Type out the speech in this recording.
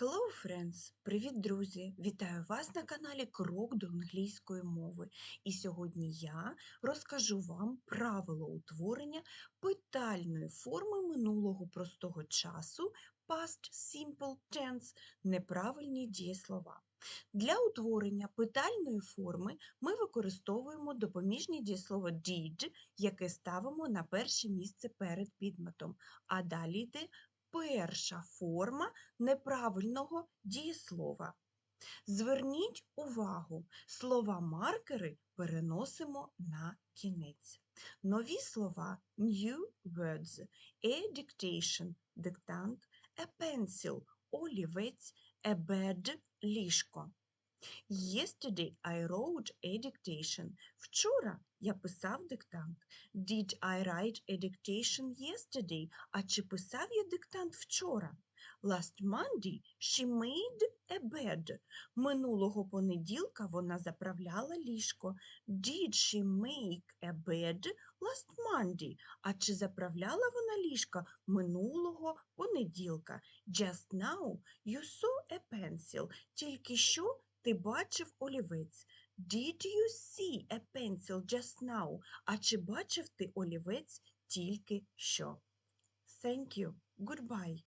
Hello, friends! Привіт, друзі! Вітаю вас на каналі Крок до англійської мови. І сьогодні я розкажу вам правило утворення питальної форми минулого простого часу past simple tense неправильні дієслова. Для утворення питальної форми ми використовуємо допоміжне дієслово did, яке ставимо на перше місце перед підметом, а далі йде перша форма неправильного дієслова. Зверніть увагу, слова-маркери переносимо на кінець. Нові слова new words, a dictation – диктант, a pencil – олівець, a bed – ліжко. Yesterday I wrote a dictation. Вчора я писав диктант. Did I write a dictation yesterday? А чи писав я диктант вчора? Last Monday she made a bed. Минулого понеділка вона заправляла ліжко. Did she make a bed last Monday? А чи заправляла вона ліжко минулого понеділка? Just now you saw a pencil. Тільки що ти бачив олівець. Did you see a pencil just now? А чи бачив ти олівець тільки що? Thank you. Goodbye.